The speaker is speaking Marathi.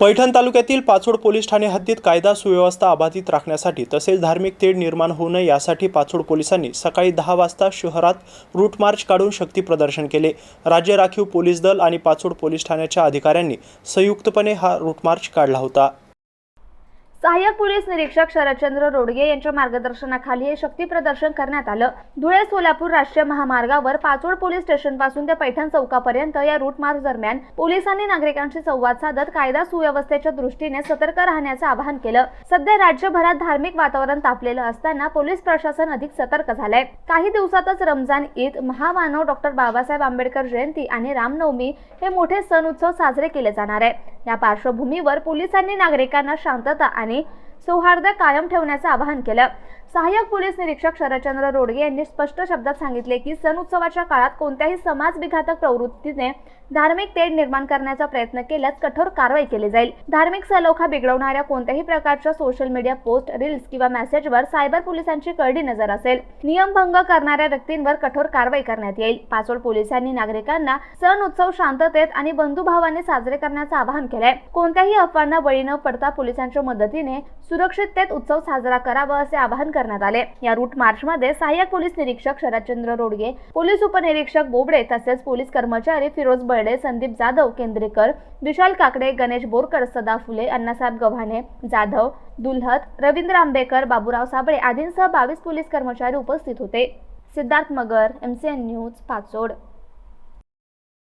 पैठण तालुक्यातील पाचोड पोलीस ठाणे हद्दीत कायदा सुव्यवस्था अबाधित राखण्यासाठी तसेच धार्मिक तेढ निर्माण होऊ नये यासाठी पाचोड पोलिसांनी सकाळी दहा वाजता शहरात रूट मार्च काढून शक्ती प्रदर्शन केले. राज्य राखीव पोलीस दल आणि पाचोड पोलीस ठाण्याच्या अधिकाऱ्यांनी संयुक्तपणे हा रूट मार्च काढला होता. सहाय्यक पोलीस निरीक्षक शरदचंद्र रोडगे यांच्या मार्गदर्शनाखाली हे शक्ती प्रदर्शन करण्यात आलं. धुळे सोलापूर राष्ट्रीय महामार्गावर पाचोड पोलीस स्टेशनपासून ते पैठण चौकापर्यंत या रूट मार्च दरम्यान पोलिसांनी नागरिकांशी संवाद साधत कायदा सुव्यवस्थेच्या दृष्टीने सतर्क राहण्याचं आवाहन केलं. सध्या राज्यभरात धार्मिक वातावरण तापलेलं असताना पोलीस प्रशासन अधिक सतर्क झालंय. काही दिवसातच रमजान ईद महामानव डॉक्टर बाबासाहेब आंबेडकर जयंती आणि रामनवमी हे मोठे सण उत्सव साजरे केले जाणार आहे. या पार्श्वभूमीवर पोलिसांनी नागरिकांना शांतता आणि सौहार्द कायम ठेवण्याचं आवाहन केलं. सहाय्यक पोलीस निरीक्षक शरदचंद्र रोडगे यांनी स्पष्ट शब्दात सांगितले की सण उत्सवाच्या काळात कोणत्याही समाजविघातक प्रवृत्तीने धार्मिक तेढ निर्माण करण्याचा प्रयत्न केल्यास कठोर कारवाई केली जाईल. धार्मिक सलोखा बिघडवणाऱ्या कोणत्याही प्रकारच्या सोशल मीडिया पोस्ट रील्स किंवा मेसेजवर सायबर पोलिसांची करडी नजर असेल. नियमभंग करणाऱ्या व्यक्तींवर कठोर कारवाई करण्यात येईल. पाचोड पोलिसांनी नागरिकांना सण उत्सव शांततेत आणि बंधुभावाने साजरे करण्याचं आवाहन केलंय. कोणत्याही अफवांना बळी न पडता पोलिसांच्या मदतीने सुरक्षिततेत उत्सव साजरा करावा असे आवाहन करण्यात आले. या रूट मार्चमध्ये सहाय्यक पोलीस निरीक्षक शरदचंद्र रोडगे पोलीस उपनिरीक्षक बोबडे तसेच पोलीस कर्मचारी फिरोज बर्डे संदीप जाधव केंद्रेकर विशाल काकडे गणेश बोरकर सदा फुले अण्णासाहेब गव्हाणे जाधव दुल्हत रवींद्र आंबेकर बाबूराव साबळे आदींसह बावीस पोलीस कर्मचारी उपस्थित होते. Siddharth Magar MCN news Pachod.